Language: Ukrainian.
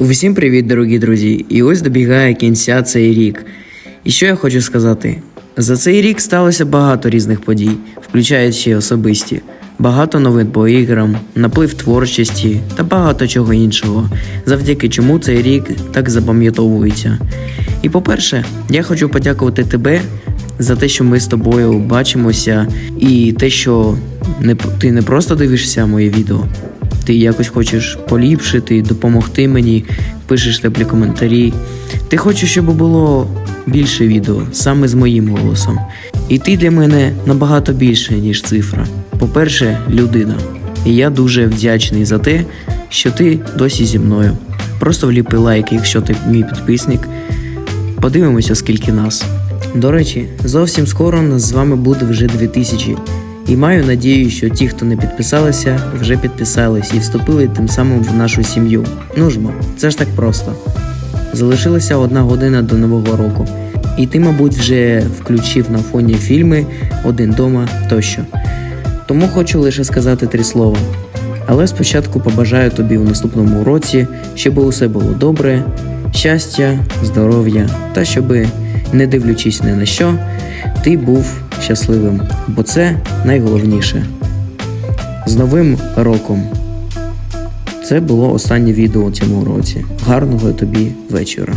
Усім привіт, дорогі друзі! І ось добігає кінця цей рік. І що я хочу сказати? За цей рік сталося багато різних подій, включаючи особисті, багато новин по іграм, наплив творчості та багато чого іншого, завдяки чому цей рік так запам'ятовується. І по-перше, я хочу подякувати тебе за те, що ми з тобою бачимося, і те, що не, ти не просто дивишся моє відео, ти якось хочеш поліпшити, допомогти мені, пишеш теплі коментарі. Ти хочеш, щоб було більше відео саме з моїм голосом. І ти для мене набагато більше, ніж цифра. По-перше, людина. І я дуже вдячний за те, що ти досі зі мною. Просто вліпи лайк, якщо ти мій підписник. Подивимося, скільки нас. До речі, зовсім скоро нас з вами буде вже 2000. І маю надію, що ті, хто не підписалися, вже підписались і вступили тим самим в нашу сім'ю. Ну бо, це ж так просто. Залишилася одна година до нового року. І ти, мабуть, вже включив на фоні фільми Один дома тощо. Тому хочу лише сказати три слова. Але спочатку побажаю тобі у наступному році, щоб усе було добре, щастя, здоров'я та щоб, не дивлячись ні на що, ти був щасливим, бо це найголовніше. З Новим роком! Це було останнє відео у цьому році. Гарного тобі вечора!